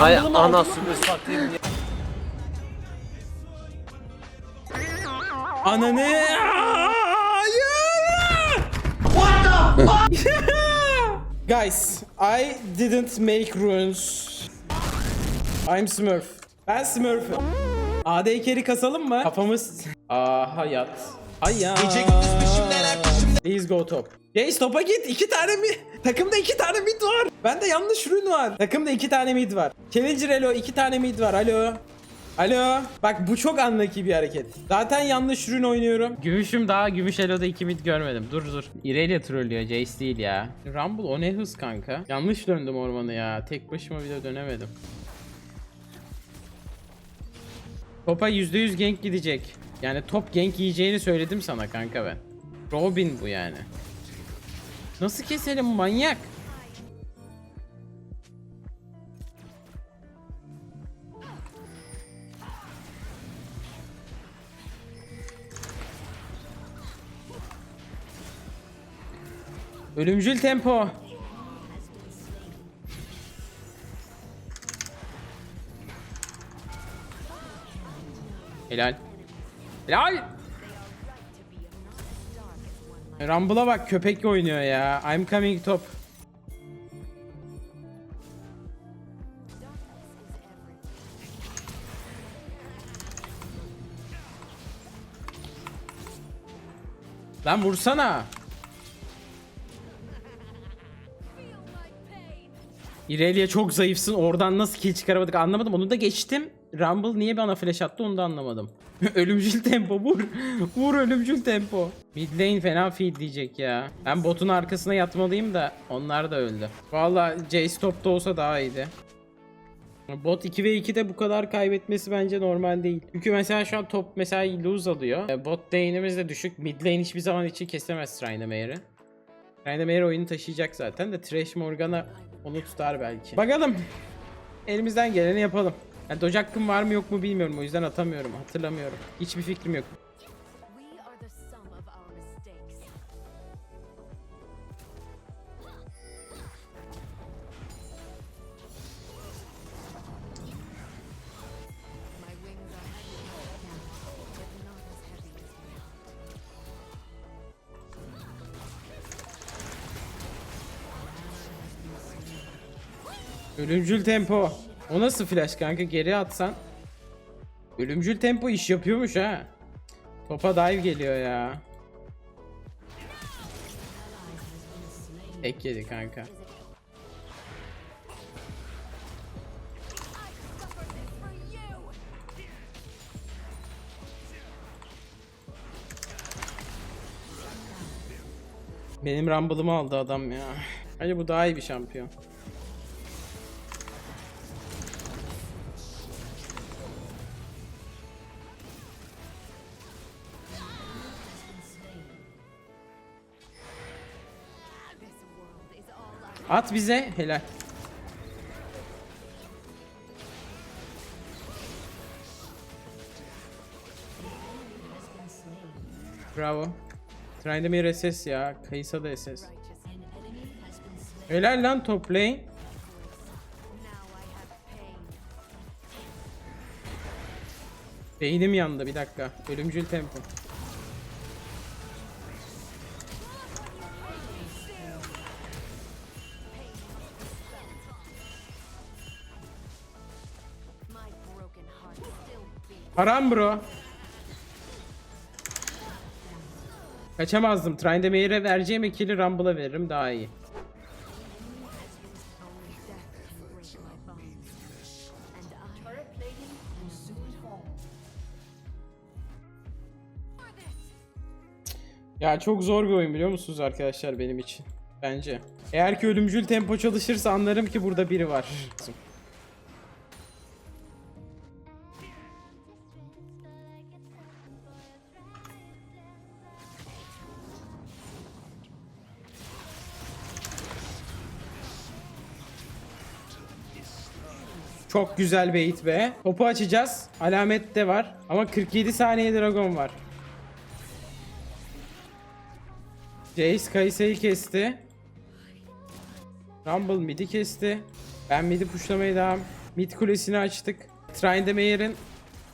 Ay Rumble'ımı aldım. anasını satayım ya. Ananı. Hayır. Guys, I didn't make runes. I'm Smurf. Ben Smurf'üm. AD carry kasalım mı? Kafamız... Aa hayat. Hayat. Please go top. Jace topa git. İki tane mi? Takımda iki tane mid var. Bende yanlış rune var. Takımda iki tane mid var. Challenger Elo iki tane mid var. Alo. Alo. Bak bu çok unlucky bir hareket. Zaten yanlış rune oynuyorum. Gümüşüm daha gümüş eloda 2 mid görmedim. Dur dur. İrelia trollüyor. Jace değil ya. Rumble o ne hız kanka. Yanlış döndüm ormanı ya. Tek başıma bile dönemedim. Topa %100 gank gidecek. Yani top gank yiyeceğini söyledim sana kanka ben. Robin bu yani. Nasıl keselim manyak? Ölümcül tempo. Helal. Helal. Rumble'a bak köpek oynuyor ya. I'm coming top. Lan vursana. İrelia çok zayıfsın. Oradan nasıl kill çıkaramadık anlamadım. Onu da geçtim. Rumble niye bana flash attı onu da anlamadım. ölümcül tempo vur. vur ölümcül tempo. Mid lane fena feed diyecek ya. Ben botun arkasına yatmalıyım da onlar da öldü. Valla Jace topta olsa daha iyiydi. Bot 2 ve 2'de bu kadar kaybetmesi bence normal değil. Çünkü mesela şu an top mesela lose alıyor. E, Bot lane'imiz de düşük. Mid lane hiçbir zaman için kesemez Tryndamere'i. Tryndamere oyunu taşıyacak zaten de Thresh Morgana onu tutar belki. Bakalım. Elimizden geleni yapalım. Yani Doge hakkım var mı yok mu bilmiyorum o yüzden atamıyorum hatırlamıyorum. Hiçbir fikrim yok. Ölümcül tempo. O nasıl flash kanka geri atsan. Ölümcül tempo iş yapıyormuş ha. Topa dive geliyor ya. Tek yedi kanka. Benim Rumble'ımı aldı adam ya. Hadi bu daha iyi bir şampiyon. At bize helal. Bravo. Trindamir SS ya. Kayısa da SS. Helal lan top lane. Beynim yandı bir dakika. Ölümcül tempo. Haram bro. Kaçamazdım. Trindamir'e vereceğim kill'i Rumble'a veririm daha iyi. Ya çok zor bir oyun biliyor musunuz arkadaşlar benim için. Bence. Eğer ki ölümcül tempo çalışırsa anlarım ki burada biri var. Çok güzel bait be. Topu açacağız. Alamet de var. Ama 47 saniye dragon var. Jace Kayse'yi kesti. Rumble mid'i kesti. Ben mid'i pushlamaya devam. Mid kulesini açtık. Tryndamere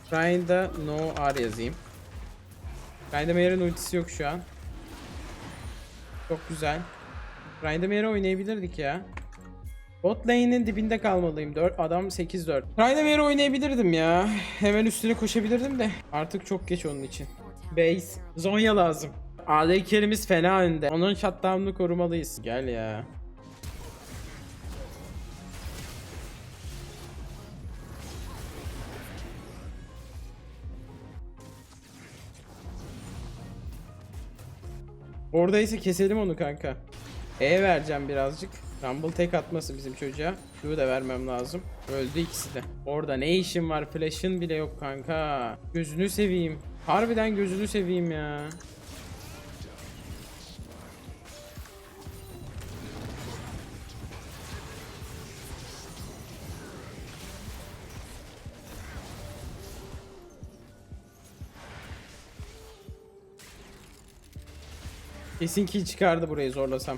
Trynda no R yazayım. Tryndamere'in ultisi yok şu an. Çok güzel. Tryndamere'e oynayabilirdik ya. Bot lane'in dibinde kalmalıyım. 4 adam 8-4. Tryndamere'e oynayabilirdim ya. Hemen üstüne koşabilirdim de. Artık çok geç onun için. Base. Zonya lazım. AD carry'miz fena önde. Onun shutdown'unu korumalıyız. Gel ya. Oradaysa keselim onu kanka. E vereceğim birazcık. Rumble tek atması bizim çocuğa. Q da vermem lazım. Öldü ikisi de. Orada ne işin var? Flash'ın bile yok kanka. Gözünü seveyim. Harbiden gözünü seveyim ya. Kesin kill çıkardı burayı zorlasam.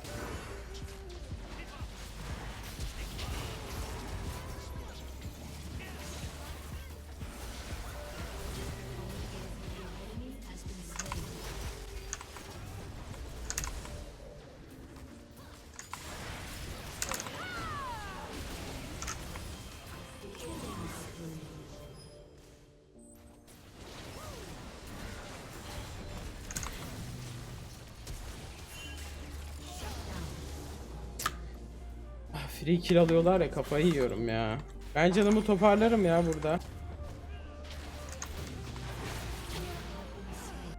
Free kill alıyorlar ya kafayı yiyorum ya. Ben canımı toparlarım ya burada.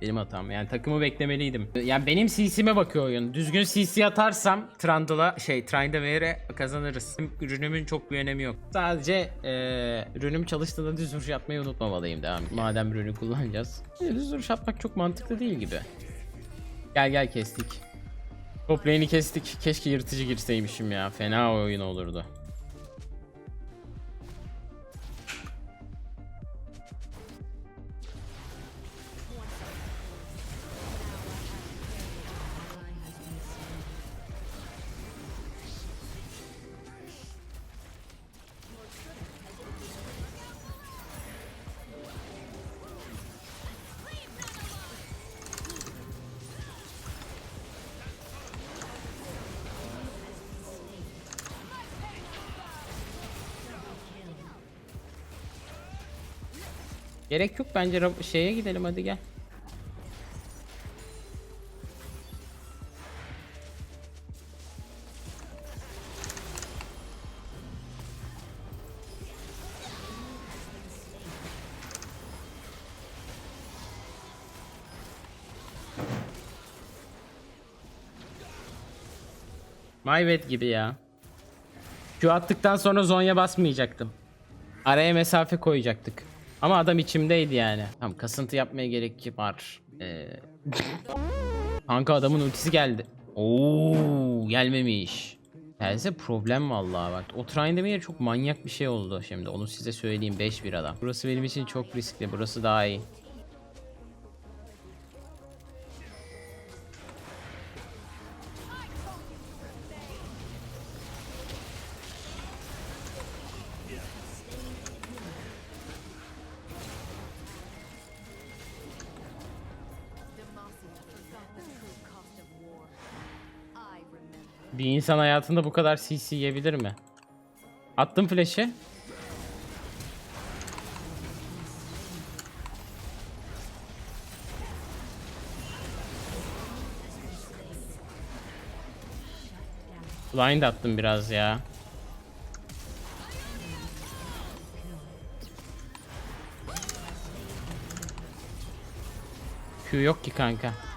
Benim hatam yani takımı beklemeliydim. Yani benim CC'me bakıyor oyun. Düzgün CC atarsam Trundle'a şey Tryndamere'e kazanırız. Ürünümün çok bir önemi yok. Sadece eee ürünüm çalıştığında düz vuruş atmayı unutmamalıyım devam. Madem ürünü kullanacağız. Düz vuruş atmak çok mantıklı değil gibi. Gel gel kestik. Top lane'i kestik. Keşke yırtıcı girseymişim ya. Fena oyun olurdu. Gerek yok bence şeye gidelim hadi gel. My bad gibi ya. Q attıktan sonra zonya basmayacaktım. Araya mesafe koyacaktık. Ama adam içimdeydi yani. Tamam kasıntı yapmaya gerek var. Ee... Kanka adamın ultisi geldi. Oo gelmemiş. Gelse problem vallahi bak. O Trindamere çok manyak bir şey oldu şimdi. Onu size söyleyeyim 5-1 adam. Burası benim için çok riskli. Burası daha iyi. İnsan hayatında bu kadar CC yiyebilir mi? Attım flash'ı. Blind attım biraz ya. Q yok ki kanka.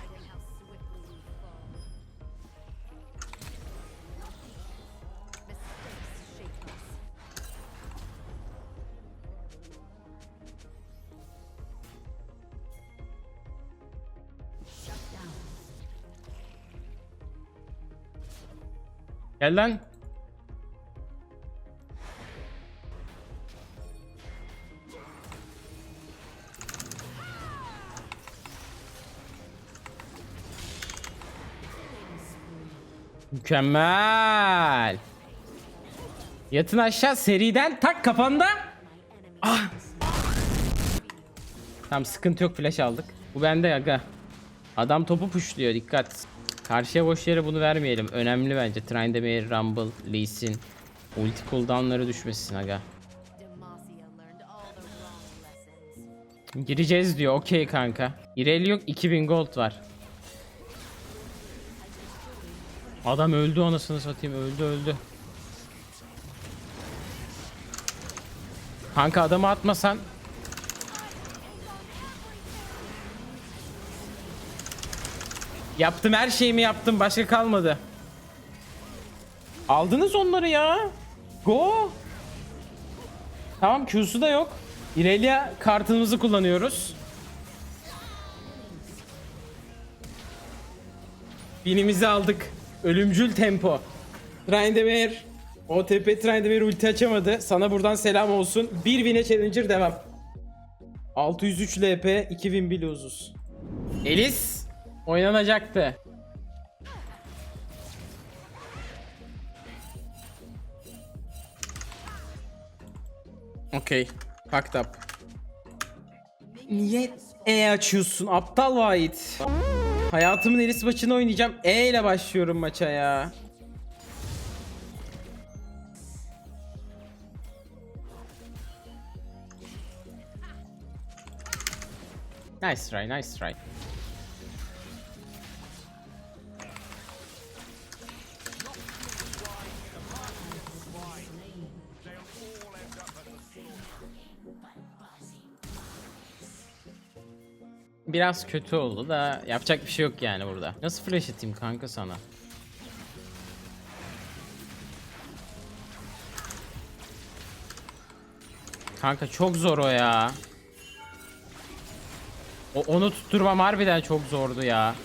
Gel lan. Mükemmel. Yatın aşağı seriden tak kafanda. Ah. Tamam sıkıntı yok flash aldık. Bu bende aga. Adam topu puşluyor dikkat. Karşıya boş yere bunu vermeyelim. Önemli bence. Tryndamere, Rumble, Lee Sin. Ulti cooldownları düşmesin aga. Gireceğiz diyor. Okey kanka. İreli yok 2000 gold var. Adam öldü anasını satayım. Öldü öldü. Kanka adamı atmasan. Yaptım her şeyimi yaptım. Başka kalmadı. Aldınız onları ya. Go. Tamam Q'su da yok. İrelia kartımızı kullanıyoruz. Binimizi aldık. Ölümcül tempo. Tryndamere. OTP Tryndamere ulti açamadı. Sana buradan selam olsun. Bir win'e challenger devam. 603 LP 2000 bilozuz. Elis oynanacaktı. Okey. Fucked up. Niye E açıyorsun aptal Vahit? Hayatımın Elis maçını oynayacağım. E ile başlıyorum maça ya. Nice try, nice try. Biraz kötü oldu da yapacak bir şey yok yani burada. Nasıl flash atayım kanka sana? Kanka çok zor o ya. O, onu tutturmam harbiden çok zordu ya.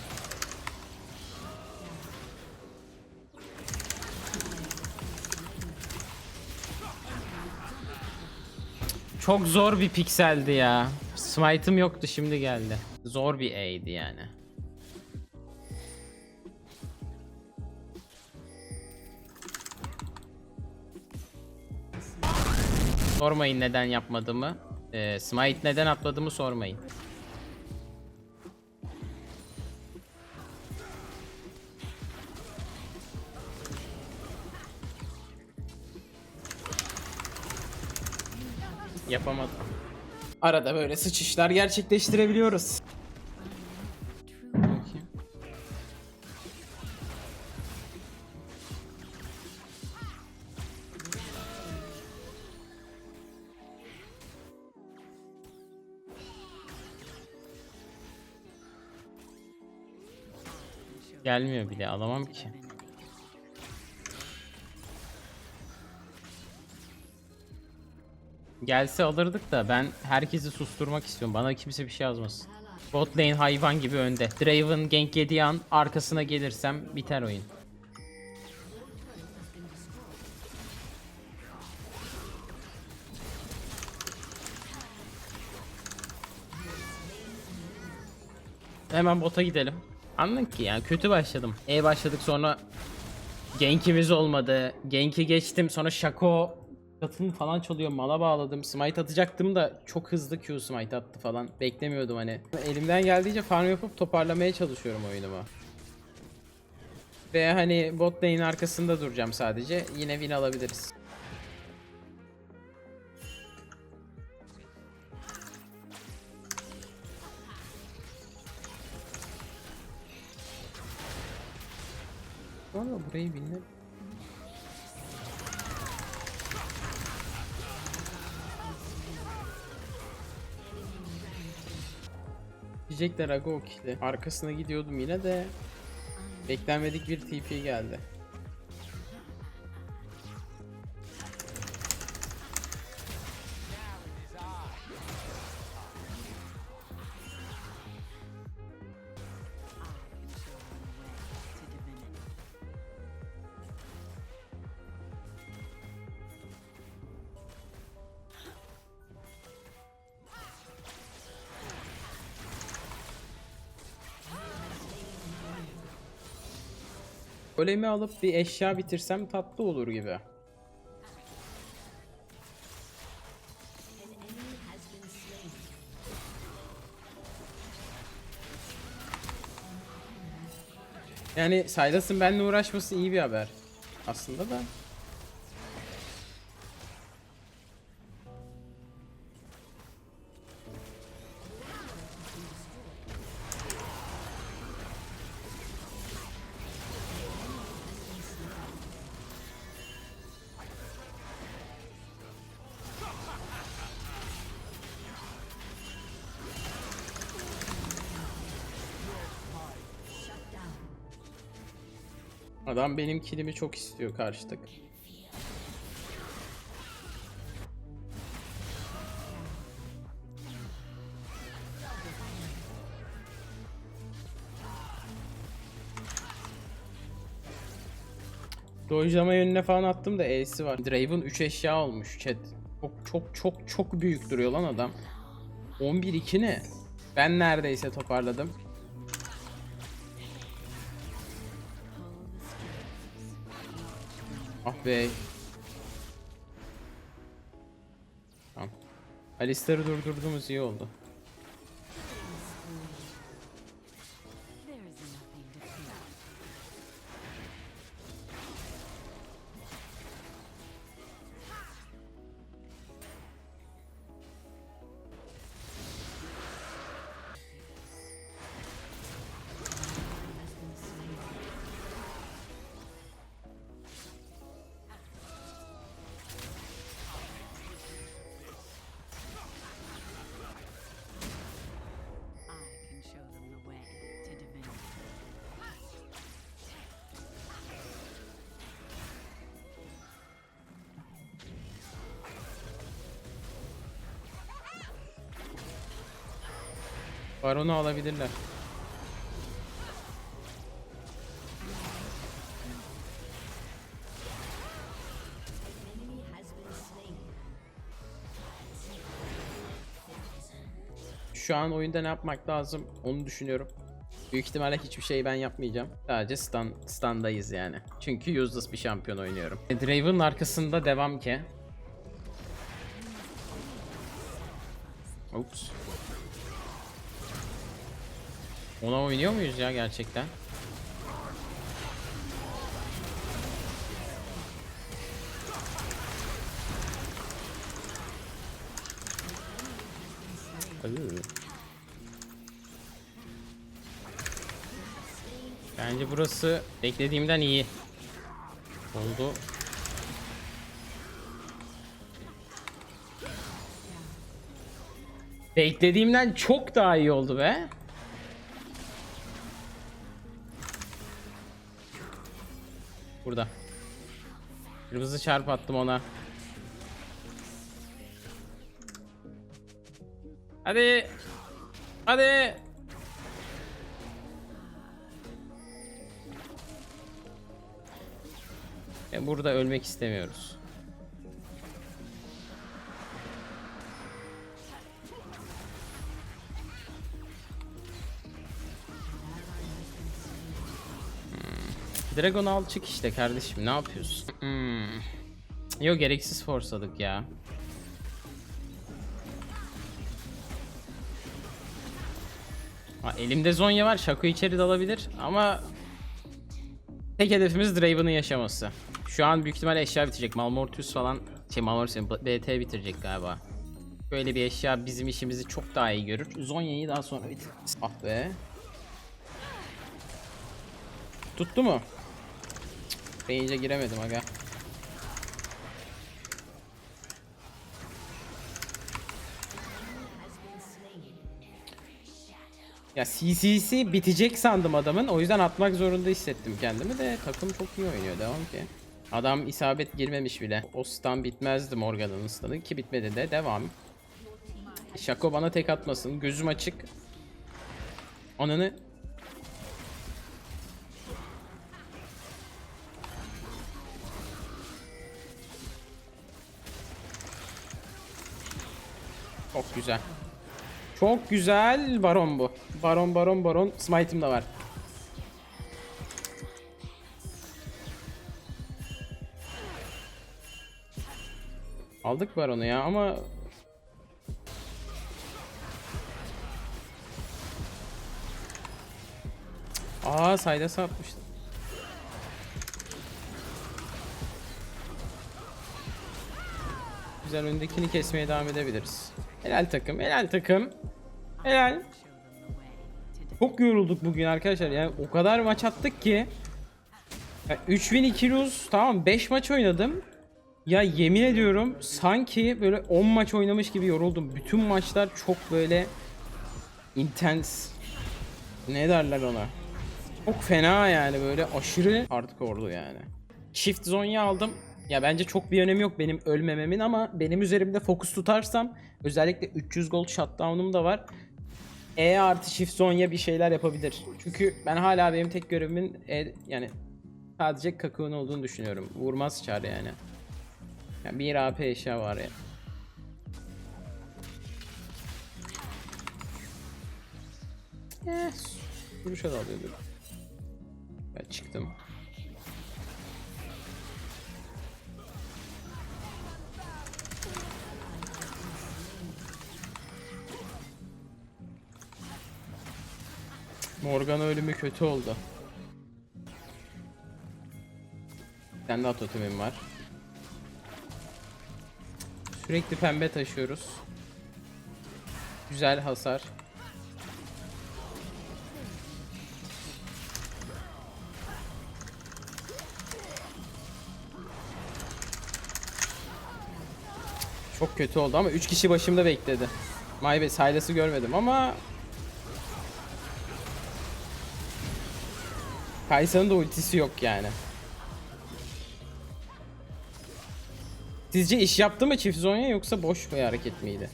Çok zor bir pikseldi ya. Smite'ım yoktu şimdi geldi. Zor bir E'ydi yani. Sormayın neden yapmadığımı. Ee, Smite neden atladığımı sormayın. Yapamadım. Arada böyle sıçışlar gerçekleştirebiliyoruz. Gelmiyor bile alamam ki. Gelse alırdık da ben herkesi susturmak istiyorum. Bana kimse bir şey yazmasın. Bot lane hayvan gibi önde. Draven gank yediği an arkasına gelirsem biter oyun. Hemen bota gidelim. Anladın ki yani kötü başladım. E başladık sonra Genkimiz olmadı. Genki geçtim sonra Shaco katını falan çalıyor mala bağladım. Smite atacaktım da çok hızlı Q smite attı falan. Beklemiyordum hani. Elimden geldiğince farm yapıp toparlamaya çalışıyorum oyunumu. Ve hani bot lane'in arkasında duracağım sadece. Yine win alabiliriz. Valla burayı bilmem. Diyecekler aga o kişi. Arkasına gidiyordum yine de beklenmedik bir TP geldi. Golemi alıp bir eşya bitirsem tatlı olur gibi. Yani Silas'ın benimle uğraşması iyi bir haber. Aslında da Adam benim kilimi çok istiyor karşıdaki. Dojlama yönüne falan attım da E'si var. Draven 3 eşya olmuş chat. Çok çok çok çok büyük duruyor lan adam. 11-2 ne? Ben neredeyse toparladım. Ah be. Tamam. Alistar'ı durdurduğumuz iyi oldu. Baron'u alabilirler. Şu an oyunda ne yapmak lazım onu düşünüyorum. Büyük ihtimalle hiçbir şey ben yapmayacağım. Sadece stand, standayız yani. Çünkü useless bir şampiyon oynuyorum. E, Draven'ın arkasında devam ki. Oops. Ona oynuyor muyuz ya gerçekten? Bence burası beklediğimden iyi. Oldu. Beklediğimden çok daha iyi oldu be. Burada. Kırmızı çarp attım ona. Hadi. Hadi. E burada ölmek istemiyoruz. Dragon al çık işte kardeşim ne yapıyorsun? Hmm. Yo gereksiz forsladık ya. Ha, elimde Zonya var. Shaco içeri dalabilir ama tek hedefimiz Draven'ın yaşaması. Şu an büyük ihtimalle eşya bitecek. Malmortius falan şey Malmortius BT bitirecek galiba. Böyle bir eşya bizim işimizi çok daha iyi görür. Zonya'yı daha sonra bitiririz. Ah be. Tuttu mu? Range'e giremedim aga. Ya CC'si bitecek sandım adamın. O yüzden atmak zorunda hissettim kendimi de takım çok iyi oynuyor. Devam ki. Adam isabet girmemiş bile. O stun bitmezdi Morgan'ın stun'ı ki bitmedi de devam. Şako bana tek atmasın. Gözüm açık. Ananı Çok güzel. Çok güzel baron bu. Baron baron baron. Smite'im de var. Aldık baronu ya ama Aa sayda sapmıştı. Güzel öndekini kesmeye devam edebiliriz. Helal takım, helal takım. Helal. Çok yorulduk bugün arkadaşlar. Yani o kadar maç attık ki. Ya 3000 2 lose tamam 5 maç oynadım. Ya yemin ediyorum sanki böyle 10 maç oynamış gibi yoruldum. Bütün maçlar çok böyle intens. Ne derler ona? Çok fena yani böyle aşırı hardcore'du yani. Shift Zonya aldım. Ya bence çok bir önemi yok benim ölmememin ama benim üzerimde fokus tutarsam özellikle 300 gold shutdown'um da var. E artı Shift Zonya bir şeyler yapabilir. Çünkü ben hala benim tek görevimin E yani sadece Kaku'nun olduğunu düşünüyorum. Vurmaz çar yani. yani bir AP eşya var ya. Yes. Vuruşa da alıyordur. Ben çıktım. Morgan ölümü kötü oldu. Bir tane daha totemim var. Sürekli pembe taşıyoruz. Güzel hasar. Çok kötü oldu ama 3 kişi başımda bekledi. Maybe Silas'ı görmedim ama Kaysa'nın da ultisi yok yani. Sizce iş yaptı mı çift zonya yoksa boş bir hareket miydi?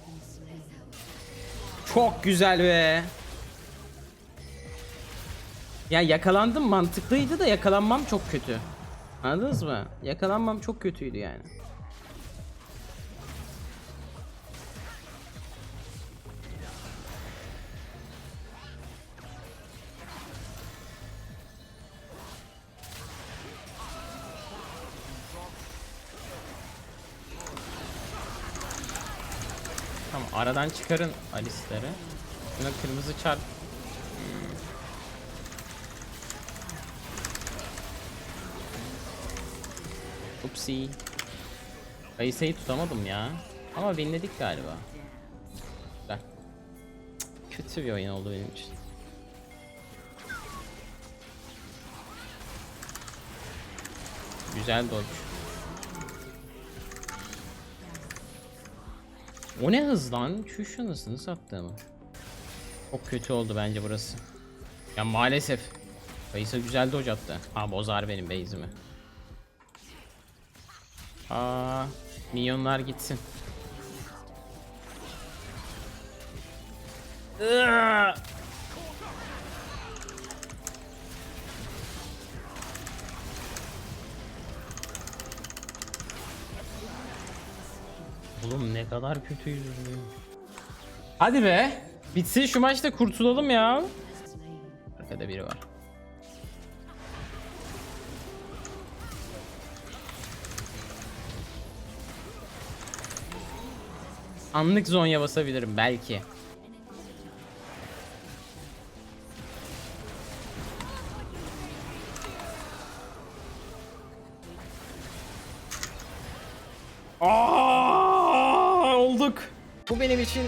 Çok güzel be. Ya yakalandım mantıklıydı da yakalanmam çok kötü. Anladınız mı? Yakalanmam çok kötüydü yani. Aradan çıkarın Alistar'ı. Şuna kırmızı çarp. Upsi. Kayısayı tutamadım ya. Ama winledik galiba. Güzel. Kötü bir oyun oldu benim için. Güzel dodge. O ne hız lan? Şu şu hızını sattı mı? Çok kötü oldu bence burası. Ya maalesef. Kayısı güzel dodge attı. Ha bozar benim base'imi. Aa, milyonlar gitsin. Iıı! Oğlum ne kadar kötüyüz. Hadi be. Bitsin şu maçta kurtulalım ya. Arkada biri var. Anlık zonya basabilirim belki. İçin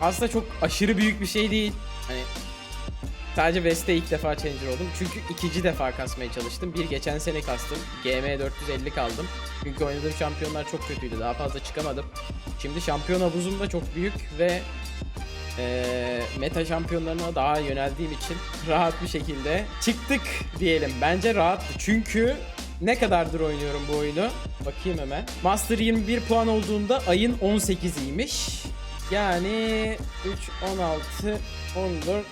aslında çok aşırı büyük bir şey değil. Hani sadece West'te ilk defa changer oldum. Çünkü ikinci defa kasmaya çalıştım. Bir geçen sene kastım. GM 450 kaldım. Çünkü oynadığım şampiyonlar çok kötüydü. Daha fazla çıkamadım. Şimdi şampiyon havuzum da çok büyük ve eee, meta şampiyonlarına daha yöneldiğim için rahat bir şekilde çıktık diyelim. Bence rahattı. Çünkü ne kadardır oynuyorum bu oyunu? Bakayım hemen. Master 21 puan olduğunda ayın 18'iymiş. Yani 3, 16, 14,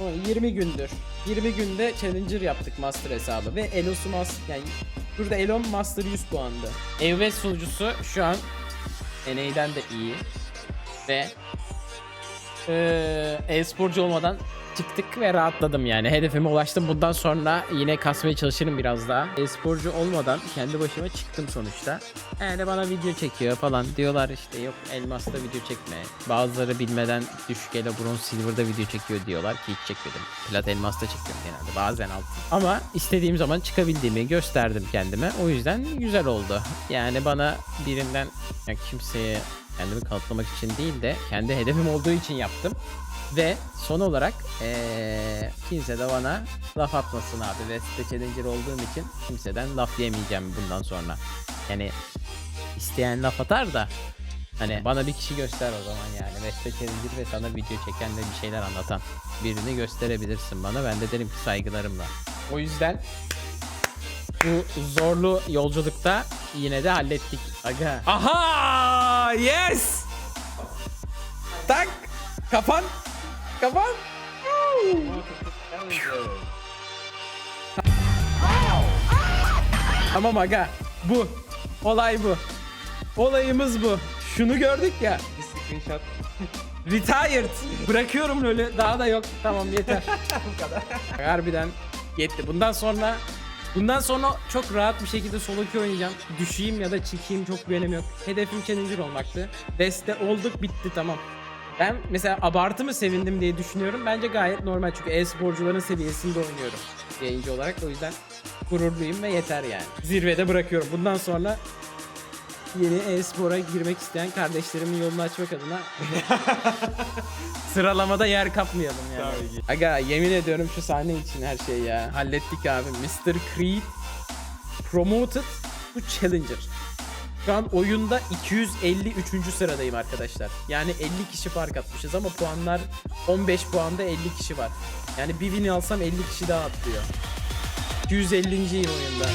10, 20 gündür. 20 günde Challenger yaptık Master hesabı ve Elos'u Master yani burada Elon Master 100 puandı. EVS sunucusu şu an NA'den de iyi ve e-sporcu olmadan çıktık ve rahatladım yani. Hedefime ulaştım. Bundan sonra yine kasmaya çalışırım biraz daha. E-sporcu olmadan kendi başıma çıktım sonuçta. Yani bana video çekiyor falan diyorlar işte yok elmasta video çekme. Bazıları bilmeden düşük ele bronz silver'da video çekiyor diyorlar ki hiç çekmedim. Plat elmasta çekiyorum genelde bazen altın. Ama istediğim zaman çıkabildiğimi gösterdim kendime. O yüzden güzel oldu. Yani bana birinden ya kimseye kendimi kanıtlamak için değil de kendi hedefim olduğu için yaptım. Ve son olarak eee kimse de bana laf atmasın abi. West'te Challenger olduğum için kimseden laf yemeyeceğim bundan sonra. Yani isteyen laf atar da hani bana bir kişi göster o zaman yani. West'te Challenger ve sana video çeken ve bir şeyler anlatan birini gösterebilirsin bana. Ben de derim ki saygılarımla. O yüzden bu zorlu yolculukta yine de hallettik. Aga. Aha! Yes! Tak! Kapan! Kapan! Tamam aga. Bu. Olay bu. Olayımız bu. Şunu gördük ya. Screenshot. Retired. Bırakıyorum öyle. Daha da yok. Tamam yeter. Bu kadar. Harbiden yetti. Bundan sonra Bundan sonra çok rahat bir şekilde solo queue oynayacağım. Düşeyim ya da çıkayım çok bir önemi yok. Hedefim challenger olmaktı. Beste olduk bitti tamam. Ben mesela abartı mı sevindim diye düşünüyorum. Bence gayet normal çünkü e-sporcuların seviyesinde oynuyorum yayıncı olarak. O yüzden gururluyum ve yeter yani. Zirvede bırakıyorum. Bundan sonra yeni e-spora girmek isteyen kardeşlerimin yolunu açmak adına sıralamada yer kapmayalım yani. Aga yemin ediyorum şu sahne için her şey ya. Hallettik abi. Mr. Creed Promoted bu Challenger. Şu an oyunda 253. sıradayım arkadaşlar. Yani 50 kişi fark atmışız ama puanlar 15 puanda 50 kişi var. Yani bir win alsam 50 kişi daha atlıyor. 250. oyunda.